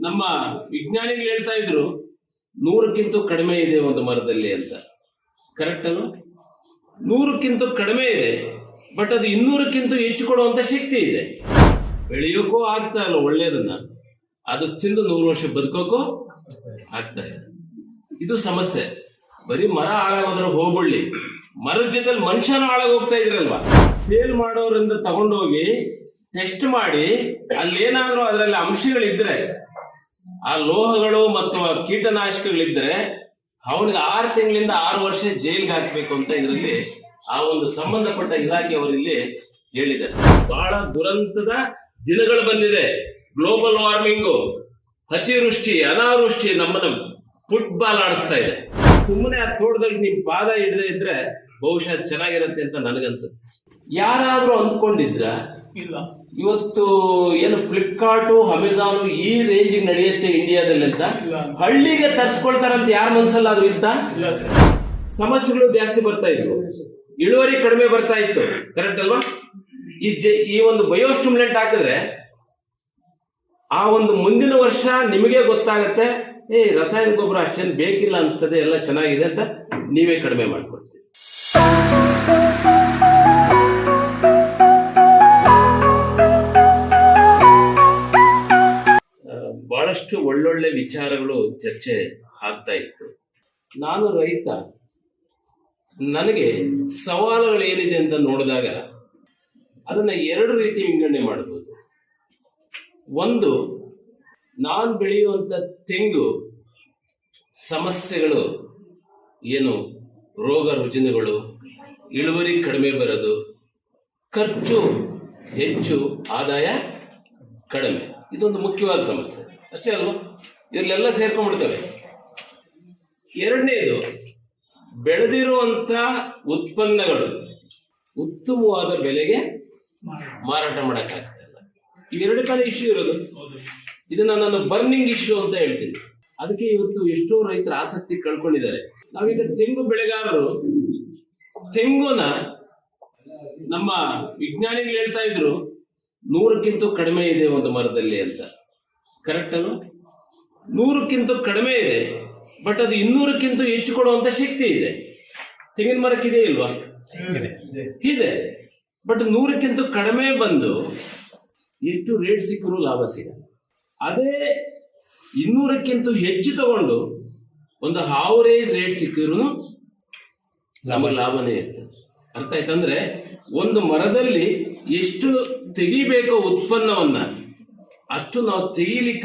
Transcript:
ನಮ್ಮ ವಿಜ್ಞಾನಿಗಳು ಹೇಳ್ತಾ ಇದ್ರು, ನೂರಕ್ಕಿಂತ ಕಡಿಮೆ ಇದೆ ಒಂದು ಮರದಲ್ಲಿ ಅಂತ. ಕರೆಕ್ಟ್ ಅಲ್ವಾ? ನೂರಕ್ಕಿಂತ ಕಡಿಮೆ ಇದೆ ಬಟ್ ಅದು ಇನ್ನೂರಕ್ಕಿಂತ ಹೆಚ್ಚು ಕೊಡುವಂತ ಶಕ್ತಿ ಇದೆ. ಬೆಳೆಯೋಕ್ಕೂ ಆಗ್ತಾ ಇಲ್ಲ, ಒಳ್ಳೇದನ್ನ. ಅದಕ್ಕೆ ತಿಂದು ನೂರು ವರ್ಷ ಬದುಕೋಕ್ಕೂ ಆಗ್ತಾ ಇದೆ ಇದು ಸಮಸ್ಯೆ. ಬರೀ ಮರ ಹಾಳಾಗೋದ್ರ ಹೋಗ್ಬಳ್ಳಿ ಮರದ ಜೊತೆ ಮನುಷ್ಯನ ಹಾಳಾಗಿ ಹೋಗ್ತಾ ಇದ್ರಲ್ವಾ? ಸೇಲ್ ಮಾಡೋರಿಂದ ತಗೊಂಡೋಗಿ ಟೆಸ್ಟ್ ಮಾಡಿ ಅಲ್ಲಿ ಏನಾದ್ರೂ ಅದರಲ್ಲಿ ಅಂಶಗಳಿದ್ರೆ, ಆ ಲೋಹಗಳು ಮತ್ತು ಆ ಕೀಟನಾಶಕಗಳಿದ್ರೆ ಅವನಿಗೆ ಆರು ತಿಂಗಳಿಂದ ಆರು ವರ್ಷ ಜೈಲ್ಗೆ ಹಾಕ್ಬೇಕು ಅಂತ ಇದರಲ್ಲಿ ಆ ಒಂದು ಸಂಬಂಧಪಟ್ಟ ಇಲಾಖೆ ಅವರಲ್ಲಿ ಹೇಳಿದ್ದಾರೆ. ಬಹಳ ದುರಂತದ ದಿನಗಳು ಬಂದಿದೆ. ಗ್ಲೋಬಲ್ ವಾರ್ಮಿಂಗು ಅತಿವೃಷ್ಟಿ, ಅನಾವೃಷ್ಟಿ ನಮ್ಮನ್ನ ಫುಟ್ಬಾಲ್ ಆಡಿಸ್ತಾ ಇದೆ. ಸುಮ್ಮನೆ ಆ ತೋಟದಲ್ಲಿ ನಿಮ್ ಪಾದ ಹಿಡದೆ ಇದ್ರೆ ಬಹುಶಃ ಚೆನ್ನಾಗಿರುತ್ತೆ ಅಂತ ನನಗನ್ಸುತ್ತೆ. ಯಾರಾದ್ರೂ ಅಂದ್ಕೊಂಡಿದ್ರ? ಇಲ್ಲ. ಇವತ್ತು ಏನು ಫ್ಲಿಪ್ಕಾರ್ಟು ಅಮೆಜಾನ್ ಈ ರೇಂಜ್ ನಡೆಯುತ್ತೆ ಇಂಡಿಯಾದಲ್ಲಿ ಅಂತ. ಹಳ್ಳಿಗೆ ತರ್ಸ್ಕೊಳ್ತಾರಂತ ಯಾರ ಮನ್ಸಲ್ಲಾದ್ರೂ ಇತ್ತ ಸಮಸ್ಯೆಗಳು ಜಾಸ್ತಿ ಬರ್ತಾ ಇತ್ತು ಇಳುವರಿ ಕಡಿಮೆ ಬರ್ತಾ ಇತ್ತು. ಕರೆಕ್ಟ್ ಅಲ್ವಾ? ಈ ಜೆ- ಈ ಒಂದು ಬಯೋಸ್ಟಿಮ್ಯುಲೆಂಟ್ ಹಾಕಿದ್ರೆ ಆ ಒಂದು ಮುಂದಿನ ವರ್ಷ ನಿಮಗೆ ಗೊತ್ತಾಗತ್ತೆ, ಏ, ರಸಾಯನ ಗೊಬ್ಬರ ಅಷ್ಟೇನು ಬೇಕಿಲ್ಲ ಅನಿಸ್ತದೆ, ಎಲ್ಲ ಚೆನ್ನಾಗಿದೆ ಅಂತ ನೀವೇ ಕಡಿಮೆ ಮಾಡ್ಕೊಡ್ತೀವಿ ಬಹಳಷ್ಟು ಒಳ್ಳೊಳ್ಳೆ ವಿಚಾರಗಳು ಚರ್ಚೆ ಆಗ್ತಾ ಇತ್ತು. ನಾನು ರೈತ. ನನಗೆ ಸವಾಲುಗಳು ಏನಿದೆ ಅಂತ ನೋಡಿದಾಗ ಅದನ್ನ ಎರಡು ರೀತಿ ವಿಂಗಡಣೆ ಮಾಡಬಹುದು ಒಂದು, ನಾನು ಬೆಳೆಯುವಂತ ತೆಂಗು, ಸಮಸ್ಯೆಗಳು ಏನು? ರೋಗ ರುಜಿನಗಳು, ಇಳುವರಿ ಕಡಿಮೆ ಬರೋದು, ಖರ್ಚು ಹೆಚ್ಚು, ಆದಾಯ ಕಡಿಮೆ. ಇದೊಂದು ಮುಖ್ಯವಾದ ಸಮಸ್ಯೆ. ಅಷ್ಟೇ ಅಲ್ವಾ? ಇದರಲ್ಲೆಲ್ಲ ಸೇರ್ಕೊಂಡ್ಬಿಡ್ತವೆ. ಎರಡನೇದು, ಬೆಳೆದಿರುವಂತ ಉತ್ಪನ್ನಗಳು ಉತ್ತಮವಾದ ಬೆಲೆಗೆ ಮಾರಾಟ ಮಾಡಕ್ಕಾಗ್ತಾ ಇಲ್ಲ ಇವೆರಡು ತಾನೇ ಇಶ್ಯೂ ಇರೋದು. ಇದನ್ನ ನಾನು ಬರ್ನಿಂಗ್ ಇಶ್ಯೂ ಅಂತ ಹೇಳ್ತೀನಿ. ಅದಕ್ಕೆ ಇವತ್ತು ಎಷ್ಟೋ ರೈತರು ಆಸಕ್ತಿ ಕಳ್ಕೊಂಡಿದ್ದಾರೆ. ನಾವೀಗ ತೆಂಗು ಬೆಳೆಗಾರರು ತೆಂಗುನ ನಮ್ಮ ವಿಜ್ಞಾನಿಗಳು ಹೇಳ್ತಾ ಇದ್ರು ನೂರಕ್ಕಿಂತ ಕಡಿಮೆ ಇದೆ ಒಂದು ಮರದಲ್ಲಿ ಅಂತ. ಕರೆಕ್ಟ್ ಅಲ್ಲ ನೂರಕ್ಕಿಂತ ಕಡಿಮೆ ಇದೆ ಬಟ್ ಅದು ಇನ್ನೂರಕ್ಕಿಂತ ಹೆಚ್ಚು ಕೊಡುವಂತ ಶಕ್ತಿ ಇದೆ. ತೆಂಗಿನ ಮರಕ್ಕಿದೆ ಇಲ್ವಾ? ಇದೆ. ಬಟ್ ನೂರಕ್ಕಿಂತ ಕಡಿಮೆ ಬಂದು ಎಷ್ಟು ರೇಟ್ ಸಿಕ್ಕರೂ ಲಾಭ ಸಿಗಲ್ಲ. ಅದೇ ಇನ್ನೂರಕ್ಕಿಂತ ಹೆಚ್ಚು ತಗೊಂಡು ಒಂದು ಹಾವರೇಜ್ ರೇಟ್ ಸಿಕ್ಕಿದ್ರು ನಮಗೆ ಲಾಭನೇ ಇರ್ತದೆ. ಅರ್ಥ ಆಯ್ತಂದ್ರೆ ಒಂದು ಮರದಲ್ಲಿ ಎಷ್ಟು ತೆಗಿಬೇಕೋ ಉತ್ಪನ್ನವನ್ನ ಅಷ್ಟು ನಾವು ತೆಗಿಲಿಕ್ಕೆ